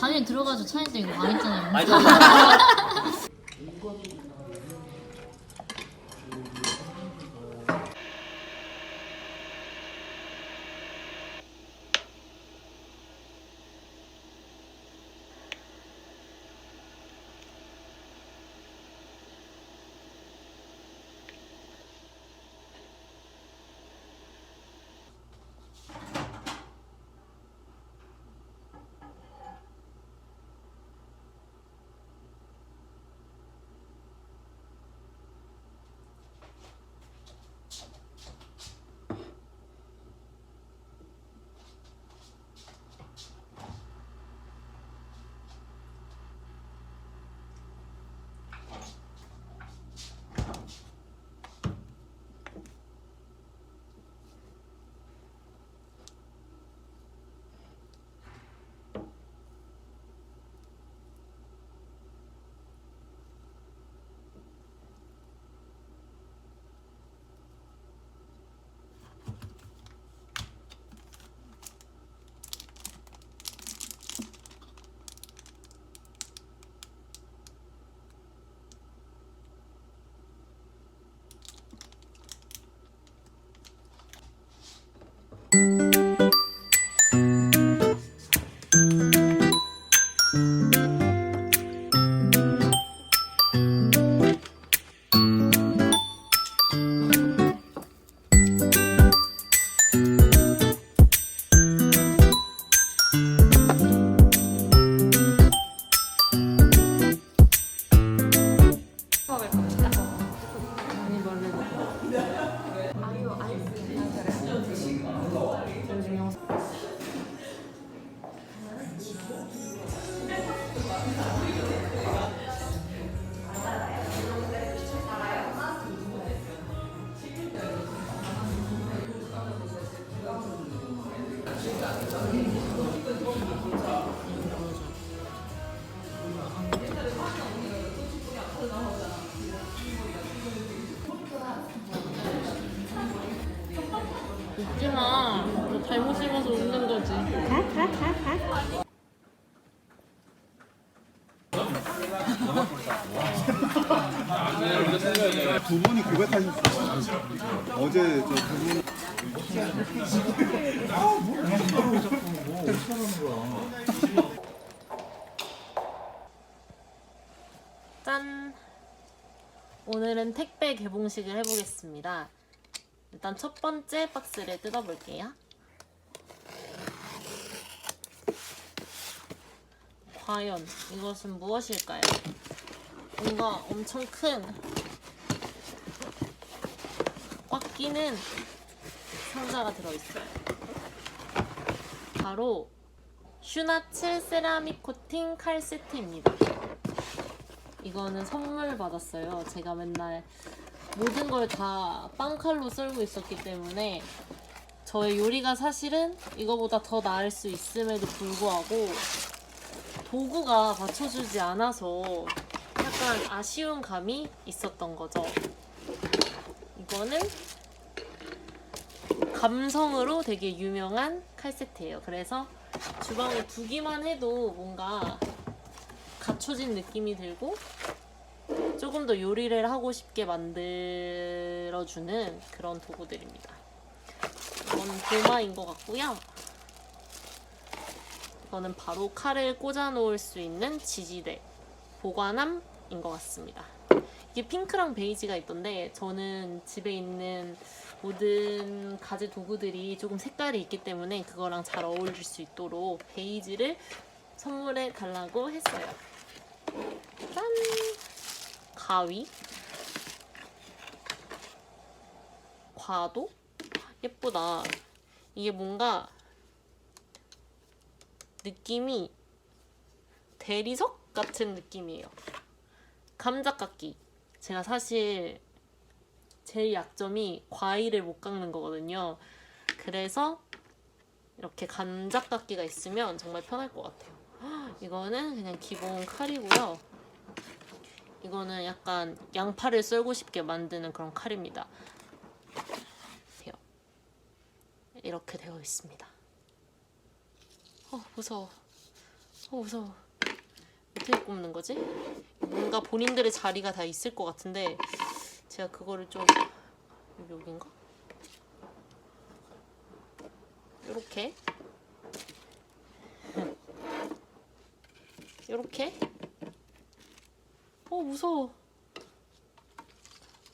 당연히 들어가죠. 차이도 이거 망했잖아요. 맞아. 웃 지 두 분이 고백하셨어요. 어제 저두 분. 짠! 오늘은 택배 개봉식을 해보겠습니다. 일단 첫 번째 박스를 뜯어볼게요. 과연 이것은 무엇일까요? 뭔가 엄청 큰 꽉 끼는 상자가 들어있어요. 바로 슈나츠 세라믹 코팅 칼 세트입니다. 이거는 선물 받았어요. 제가 맨날 모든 걸 다 빵칼로 썰고 있었기 때문에 저의 요리가 사실은 이거보다 더 나을 수 있음에도 불구하고 도구가 받쳐주지 않아서 약간 아쉬운 감이 있었던 거죠. 이거는 감성으로 되게 유명한 칼세트예요. 그래서 주방에 두기만 해도 뭔가 갖춰진 느낌이 들고 조금 더 요리를 하고 싶게 만들어주는 그런 도구들입니다. 이건 도마인 것 같고요. 이거는 바로 칼을 꽂아 놓을 수 있는 지지대 보관함인 것 같습니다. 이게 핑크랑 베이지가 있던데 저는 집에 있는 모든 가재 도구들이 조금 색깔이 있기 때문에 그거랑 잘 어울릴 수 있도록 베이지를 선물해 달라고 했어요. 짠! 가위 과도 예쁘다. 이게 뭔가 느낌이 대리석 같은 느낌이에요. 감자깎기. 제가 사실 제일 약점이 과일을 못 깎는 거거든요. 그래서 이렇게 감자깎기가 있으면 정말 편할 것 같아요. 헉, 이거는 그냥 기본 칼이고요. 이거는 약간 양파를 썰고 싶게 만드는 그런 칼입니다. 이렇게 되어 있습니다. 어 무서워. 어 무서워. 어떻게 꼽는 거지? 뭔가 본인들의 자리가 다 있을 것 같은데 제가 그거를 좀 여기 여긴가? 요렇게 요렇게 어 무서워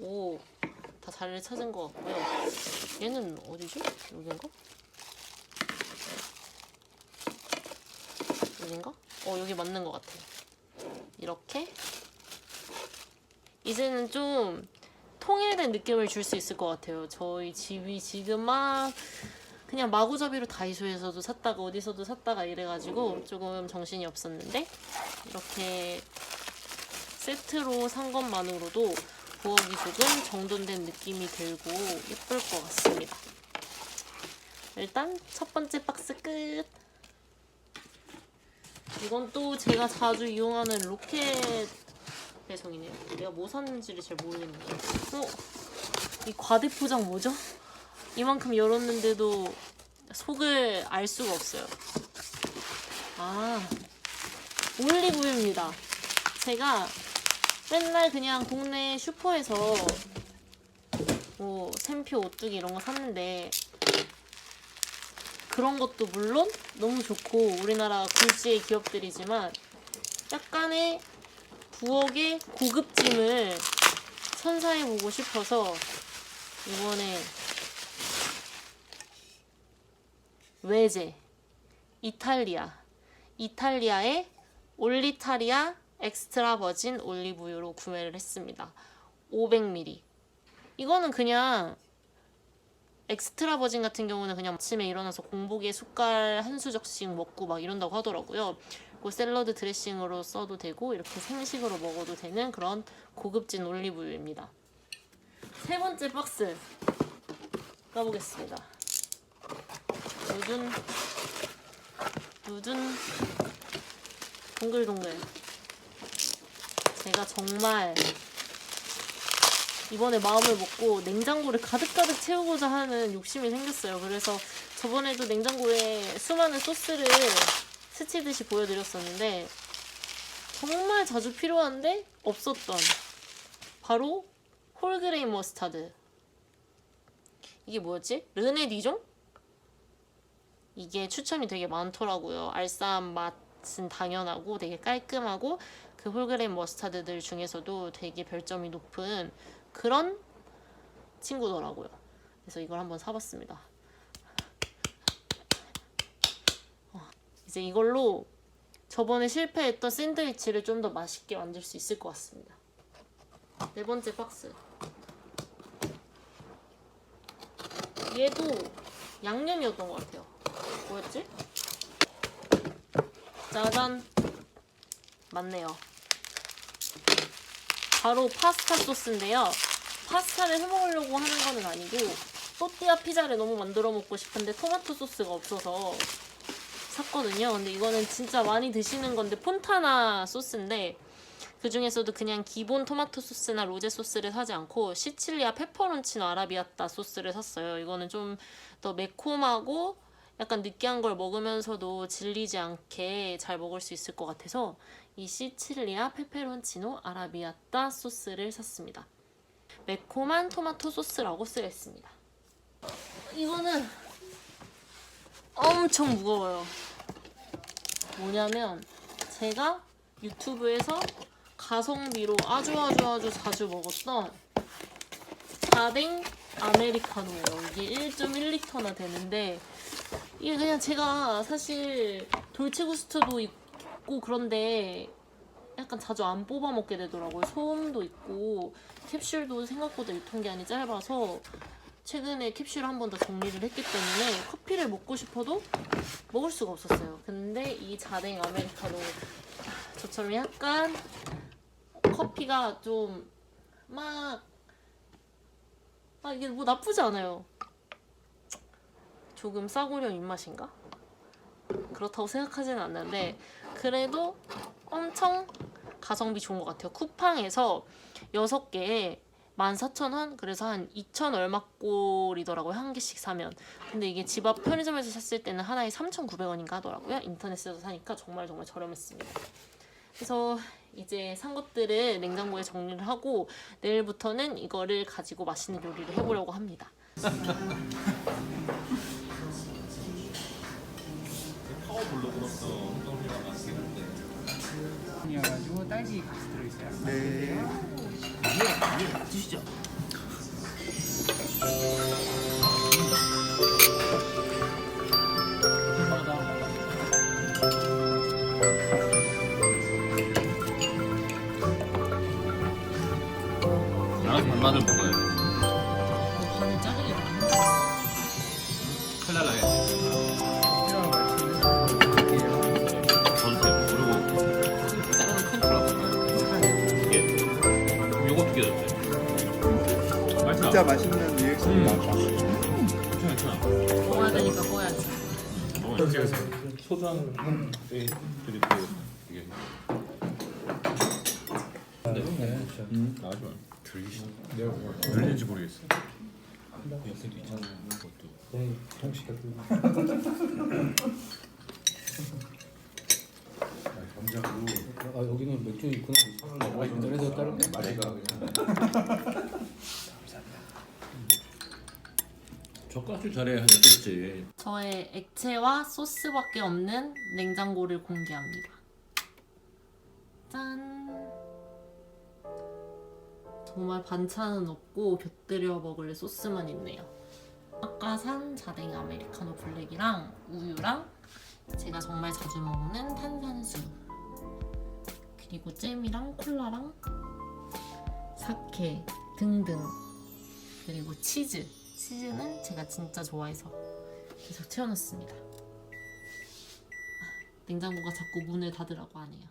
오 다 자리를 찾은 것 같고요 얘는 어디지? 여긴가? 여긴가? 어 여기 맞는 것 같아 이렇게 이제는 좀 통일된 느낌을 줄 수 있을 것 같아요 저희 집이 지금 막 그냥 마구잡이로 다이소에서도 샀다가 어디서도 샀다가 이래가지고 조금 정신이 없었는데 이렇게 세트로 산 것만으로도 부엌이 조금 정돈된 느낌이 들고 예쁠 것 같습니다. 일단 첫 번째 박스 끝. 이건 또 제가 자주 이용하는 로켓 배송이네요. 내가 뭐 샀는지를 잘 모르겠네요. 어? 이 과대 포장 뭐죠? 이만큼 열었는데도 속을 알 수가 없어요. 아, 올리브유입니다. 제가 맨날 그냥 동네 슈퍼에서 뭐 샘표, 오뚜기 이런 거 샀는데 그런 것도 물론 너무 좋고 우리나라 굴지의 기업들이지만 약간의 부엌의 고급짐을 선사해 보고 싶어서 이번에 외제 이탈리아 이탈리아의 올리타리아 엑스트라 버진 올리브유로 구매를 했습니다. 500ml. 이거는 그냥 엑스트라 버진 같은 경우는 그냥 아침에 일어나서 공복에 숟갈 한 수저씩 먹고 막 이런다고 하더라고요. 그 샐러드 드레싱으로 써도 되고 이렇게 생식으로 먹어도 되는 그런 고급진 올리브유입니다. 세 번째 박스 까보겠습니다. 누둔 누둔 동글동글 제가 정말 이번에 마음을 먹고 냉장고를 가득가득 채우고자 하는 욕심이 생겼어요. 그래서 저번에도 냉장고에 수많은 소스를 스치듯이 보여드렸었는데 정말 자주 필요한데 없었던 바로 홀그레인 머스타드 이게 뭐였지? 르네 디종? 이게 추천이 되게 많더라고요. 알싸한 맛은 당연하고 되게 깔끔하고 그 홀그레인 머스타드들 중에서도 되게 별점이 높은 그런 친구더라고요. 그래서 이걸 한번 사봤습니다. 어, 이제 이걸로 저번에 실패했던 샌드위치를 좀 더 맛있게 만들 수 있을 것 같습니다. 네 번째 박스. 얘도 양념이었던 것 같아요. 뭐였지? 짜잔. 맞네요. 바로 파스타 소스인데요. 파스타를 해 먹으려고 하는 거는 아니고 또띠아 피자를 너무 만들어 먹고 싶은데 토마토 소스가 없어서 샀거든요. 근데 이거는 진짜 많이 드시는 건데 폰타나 소스인데 그 중에서도 그냥 기본 토마토 소스나 로제 소스를 사지 않고 시칠리아 페퍼론치노 아라비아따 소스를 샀어요. 이거는 좀 더 매콤하고 약간 느끼한 걸 먹으면서도 질리지 않게 잘 먹을 수 있을 것 같아서 이 시칠리아 페페론치노 아라비아따 소스를 샀습니다. 매콤한 토마토 소스라고 쓰여 있습니다. 이거는 엄청 무거워요. 뭐냐면 제가 유튜브에서 가성비로 아주 아주 아주 자주 먹었던 자댕 아메리카노예요. 이게 1.1리터나 되는데 이게 그냥 제가 사실 돌체구스트도 있고 그런데 약간 자주 안 뽑아 먹게 되더라고요. 소음도 있고 캡슐도 생각보다 유통기한이 짧아서 최근에 캡슐 한 번 더 정리를 했기 때문에 커피를 먹고 싶어도 먹을 수가 없었어요. 근데 이 자댕 아메리카노 저처럼 약간 커피가 좀막 아, 이게 뭐 나쁘지 않아요. 조금 싸구려 입맛인가? 그렇다고 생각하지는 않는데 그래도 엄청 가성비 좋은 것 같아요. 쿠팡에서 6개에 14,000원? 그래서 한 2,000 얼마 꼴이더라고요. 한 개씩 사면. 근데 이게 집 앞 편의점에서 샀을 때는 하나에 3,900원인가 하더라고요. 인터넷에서 사니까 정말 정말 저렴했습니다. 그래서 이제 산 것들을 냉장고에 정리를 하고 내일부터는 이거를 가지고 맛있는 요리를 해보려고 합니다. 딸기 같이 들어있어요. 네. 드시죠. 진짜 맛있는 리액션이 음. 나왔다. 괜찮아, 괜찮아. 먹어야 되니까 네. 네. 음. 내가 들리는지 모르겠어. 네, 아 여기는 맥주 있구나. 아, 인터넷에서 따를게. 젓가락 잘해 했겠지. 저의 액체와 소스밖에 없는 냉장고를 공개합니다. 짠! 정말 반찬은 없고 곁들여 먹을 소스만 있네요. 아까 산 자댕 아메리카노 블랙이랑 우유랑 제가 정말 자주 먹는 탄산수 그리고 잼이랑 콜라랑 사케 등등 그리고 치즈 치즈는 제가 진짜 좋아해서 계속 채워놨습니다. 아, 냉장고가 자꾸 문을 닫으라고 하네요.